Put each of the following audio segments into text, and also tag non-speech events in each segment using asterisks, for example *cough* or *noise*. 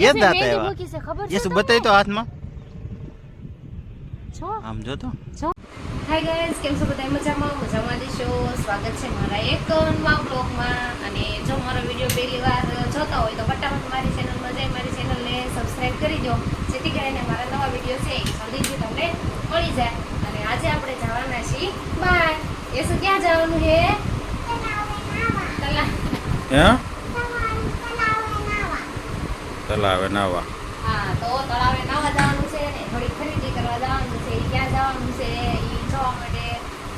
એ જ દાંત આવ્યા. યસુ બતાવી તો હાથમાં? છો? આમ જો તો. હાય ગાઈસ કેમ છો બધા? મજામાં? મજામાં દેશો સ્વાગત છે મારા એક નવા બ્લોગમાં અને જો મારો વીડિયો પહેલી વાર જોતા હોય તો ફટાફટ મારી ચેનલમાં જઈ મારી ચેનલને સબસ્ક્રાઇબ કરી દો. જેથી કરીને મારા નવા વીડિયો છે એ જલ્દીથી તમને મળી જાય. અને આજે આપણે જવાના છીએ બાય એ શું ક્યાં જવાનું છે? તલા હે? તલાવે નાવા. હા તો તળાવે નાવા જવાનું છે ને થોડી ખરીદી કરવા જવાનું છે ક્યાં જવાનું છે એ જોવા માટે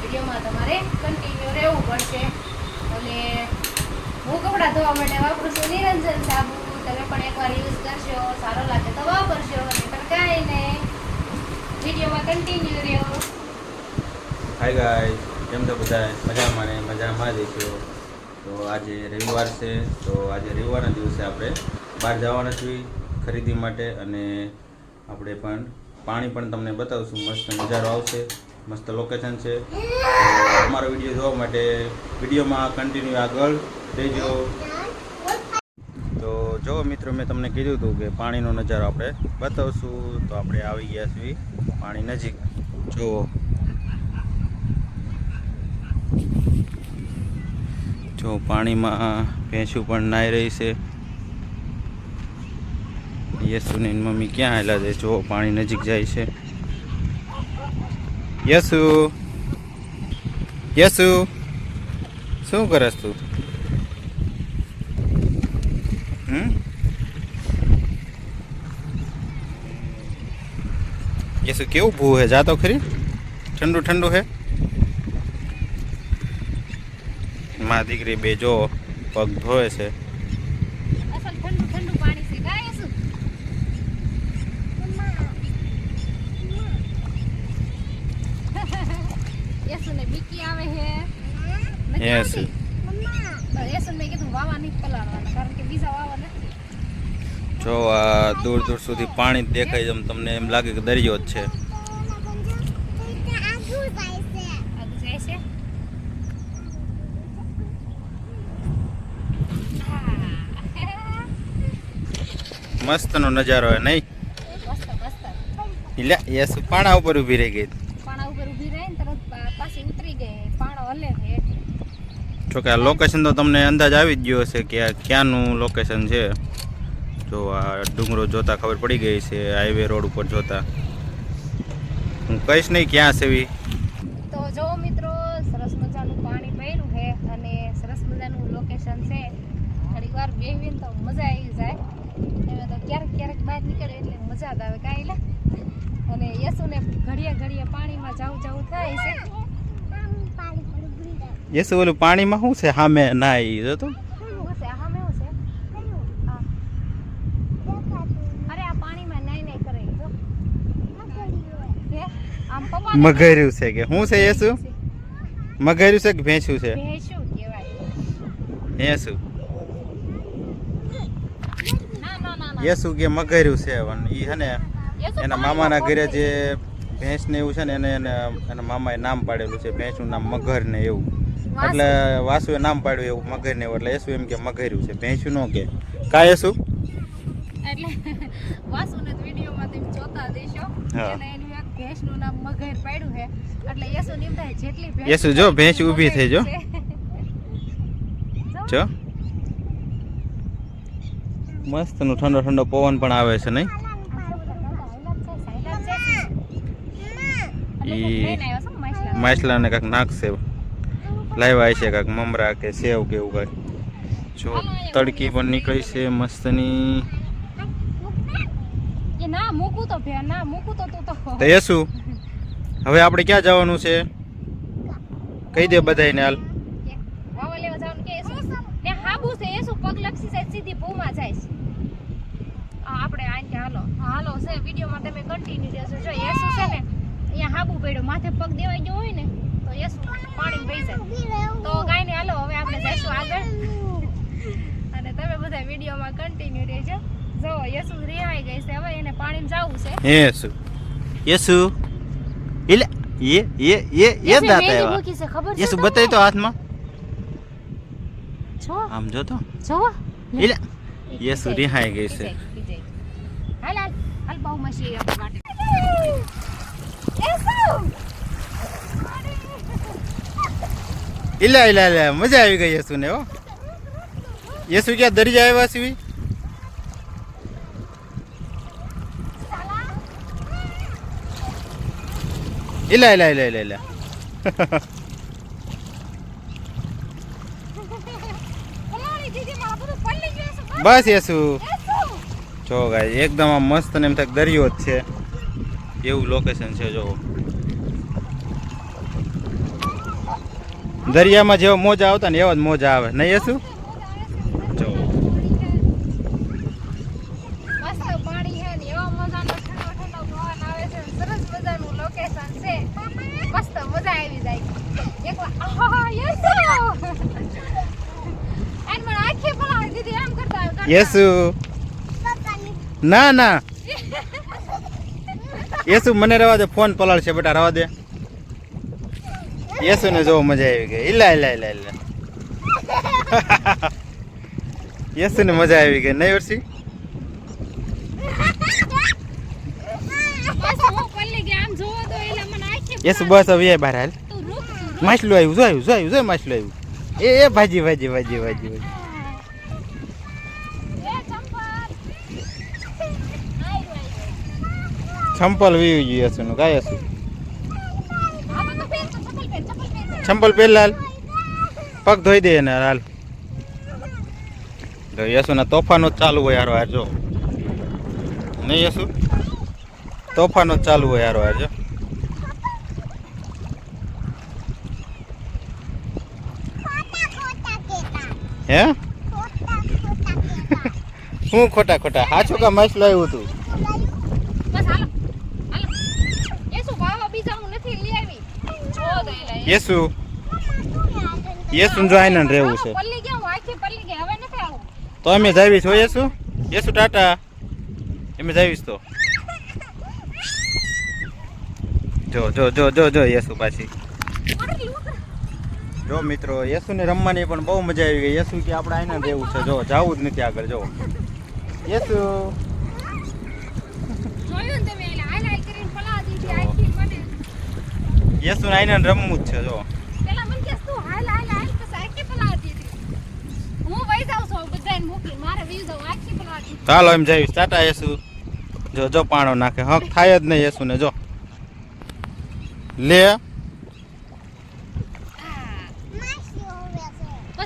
વિડીયોમાં તમારે કન્ટિન્યુ રહેવું પડશે. અને હું કપડાં ધોવા માટે વાપરું છું નિરંજન સાબુ તમે પણ એકવાર યુઝ કરશો સારો લાગે તો વાપરશો અને કાંઈ નહીં. વિડીયોમાં કન્ટિન્યુ રહ્યો હાય ગાય કેમ તો બધા? મજામાં ને? મજામાં જ છો. તો આજે રવિવાર છે તો આજે રવિવારના દિવસે આપણે બહાર જવાના છીએ ખરીદી માટે અને આપણે પણ પાણી પણ તમને બતાવશું. મસ્ત નજારો આવશે, મસ્ત લોકેશન છે. અમારો વીડિયો જોવા માટે વિડીયોમાં કન્ટિન્યુ આગળ રહેજો. તો જો મિત્રો, મેં તમને કીધું હતું કે પાણીનો નજારો આપણે બતાવશું. તો આપણે આવી ગયા છીએ પાણી નજીક. જુઓ. જો પાણીમાં ભેંસું પણ નાહી રહી છે. યસુની મમ્મી ક્યાં આવેલા છે? જો પાણી નજીક જાય છે. યસુ. યસુ. શું કરસ તું? યસુ કેવું ભૂ હે? જાતો ખરી. ઠંડુ ઠંડુ હે. માં દીકરી બે જો પગ ધોવે છે અસલ ઠંડુ ઠંડુ પાણી છે કાંઈ શું બીકી આવે હે? બસ યસુને મેં કીધું વાવા નહીં પલાળવાના કારણ કે બીજા વાવા નથી. જો આ દૂર દૂર સુધી પાણી દેખાય છે તમને એમ લાગે કે દરિયો જ છે. મસ્ત નો મસ્તનો નજારો હે નહીં? મસ્ત મસ્ત. લે યસ પાણા ઉપર ઊભી રહી ગઈ પાણા ઉપર ઊભી રહી ને તરત પા- પાછી ઉતરી ગઈ પાણો હલે છે. જો કે આ લોકેશન તો તમને અંદાજ આવી જ ગયો હશે કે આ ક્યાંનું લોકેશન છે. જો આ ડુંગરો જોતા ખબર પડી ગઈ છે હાઈવે રોડ ઉપર જોતા. હું કહીશ નહીં ક્યાં છે એવી. તો જો મિત્રો સરસ મજાનું પાણી પડ્યું છે અને સરસ મજાનું લોકેશન છે. થોડીક વાર બેહીને તો મજા આવી જાય. એમાં તો ક્યારેક ક્યારેક બહાર નીકળે એટલે મજા જ આવે કાંઈ લે અને યસુને ઘડીએ ઘડીએ પાણીમાં જાવું જાવું થાય છે. યસ ઓલું પાણીમાં શું છે? સામે ના એ જો તો છે આ. અરે આ પાણીમાં નાઈ નાઈ કરે ઈ જો. હે? આમ પપ્પાને મગર્યું છે કે? શું છે યસુ મગર્યું છે કે ભેંસું છે? યસુ યસુ કે મગર્યું છે? ઈ છે ને એના મામાના ઘરે જે ભેંસ ને એવું છે ને એને એને એના મામાએ નામ પાડેલું છે. ભેંસનું નામ મગર ને એવું. એટલે વાસુએ નામ પાડ્યું એવું મગર ને એટલે એસુ એમ કે મગર્યું છે. ભેંસું નો કે. કા એસુ? એટલે વાસુને વિડીયોમાં તમે જોતા દેશો હા. એને એનું એક ભેંસનું નામ મગર પાડ્યું છે. એટલે એસુ નિમ થાય જેટલી ભેંસ એસુ જો, ભેંસ ઊભી થઈ જો. જો. મસ્ત નો ઠંડો ઠંડો પવન પણ આવે છે નહીં? ઈ માછલાને કાંઈક નાખશે લાવ્યા છે કાંક મમરા કે સેવ કે એવું કાંઈક જો તડકી પણ નીકળી છે મસ્તની. તો હવે આપણે ક્યાં જવાનું છે? કહી દે બધાને હાલ. આપણે આઈ હાલો. હાલો છે વિડીયોમાં તમે કન્ટિન્યુ રહેશો જો એસુ છે ને અહીંયા હાબુ પડ્યો માથે પગ દેવાઈ ગયો હોય ને તો એસુ પાણી પી જાય. તો કાંઈ નહીં હાલો હવે આપણે જઈશું આગળ. અને તમે બધા વિડીયોમાં કન્ટિન્યુ રહેજો. જો યસુ રિહાઈ ગઈ છે હવે એને પાણીમાં જવું છે. યસુ. યસુ. એટલે એ એ એ એ યસુ દાંત મહેંદી આવ્યા. મૂકી છે ખબર છે યસુ બતાવી તો હાથમાં. છો આમ જો તો. જો. એટલે યસુ રિહાઈ ગઈ છે. હાલ હાલ. હાલ બહુ મશી આપણી માટે એ શું ઇલા ઇલા ઇલા મજા આવી ગઈ યસુ ને હો. યસુ ક્યાં દરિયા આવ્યા સીવી ઇલા ઇલા ઇલા ઇલા ઇલા બસ યસુ. જો ગાય એકદમ મસ્ત ને એમ થાય દરિયો જ છે. એવું લોકેશન છે, જો. દરિયામાં જેવો મોજા આવતા ને એવા જ મોજા આવે. નહીં શું? જો. મસ્ત પાણી છે ને એવો મજાનો ઠંડો ઠંડો પવન આવે છે ને સરસ મજાનું લોકેશન છે. મસ્ત મજા આવી જાય. એકવાર આહા યસ! એન મને આખી પલાળી દીધી એમ કરતા કરતા. યસુ! ના ના. *laughs* યેસુ મને રવા દે ફોન પલાળશે બેટા રવા દે. યસુ ને જો મજા આવી ગઈ. ઇલા ઇલા ઇલા ઇલા યસુને મજા આવી ગઈ. નહીં વર્ષી જોવો યસુ બસ હવે એ બહાર હાલ. માછલું આવ્યું. જો આવ્યું જો આવ્યું, જો માછલું આવ્યું. એ એ, ભાજી ભાજી ભાજી ભાજી ભાજી. ચંપલ વીવી જોઈએ યસુ કાંઈ યસુ ચંપલ પહેલા હાલ. પગ ધોઈ દે ને હાલ. તો ના તોફાનો જ ચાલુ હોય હારો આજો નહીં યસુ તોફાનો જ ચાલુ હોય હારો આજો હે? શું ખોટા ખોટા હાચું કા મસ આવ્યું હતું બસ હાલો હાલો એ શું ભાવા બીજા હું નથી લઈ આવી જો દે લે યસુ. યેસુ જો આઈને રહેવું છે. તો અમે જાવીશ હો યેસુ? યેસુ ટાટા. અમે જાવીશ તો. જો જો જો જો જો યેસુ પાછી. જો મિત્રો, યસુને રમવાની પણ બહુ મજા આવી ગઈ. યેસુ કે આપણે આઈને રહેવું છે. જો, જાવું જ નથી આગળ, જો. યસુ જોયું ને તમે એટલે હાલ હાલ કરીને પલા દીધી આખી મને યસુને આઈને રમવું જ છે જો. પેલા મને કે તું હાલ હાલ હાલ. તો આખી પલા દીધી હું વઈ જાઉં છું બધાને મૂકી મારે વી જાઉં આખી પલા દીધી ચાલો એમ જાવીશ ટાટા યસુ. જો જો પાણો નાખે. હક થાય જ નહીં યસુને જો. લે.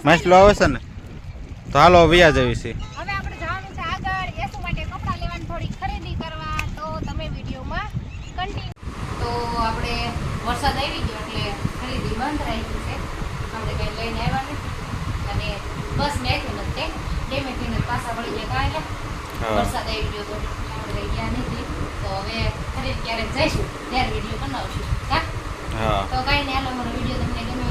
માછલો આવે છે. ને? તો હાલો વ્યા જવી છે હવે આપણે જવાનું છે આગળ યેસુ માટે કપડાં લેવાની થોડી ખરીદી કરવા તો તમે વિડીયોમાં કન્ટિન્યુ તો આપણે વરસાદ આવી ગયો એટલે ખરીદી બંધ રહી ગઈ છે આપણે કંઈ લઈને આવ્યા નથી અને બસ મેં તે ડેમેથી ને પાછા વળી ગયા કાંઈ હા. વરસાદ આવી ગયો તો આપણે ગયા નથી. તો હવે ખરીદ ક્યારેક જઈશું. ત્યારે વીડિયો બનાવશું. હા. તો કાંઈ નહીં હાલો મારો વીડિયો તમને ગમે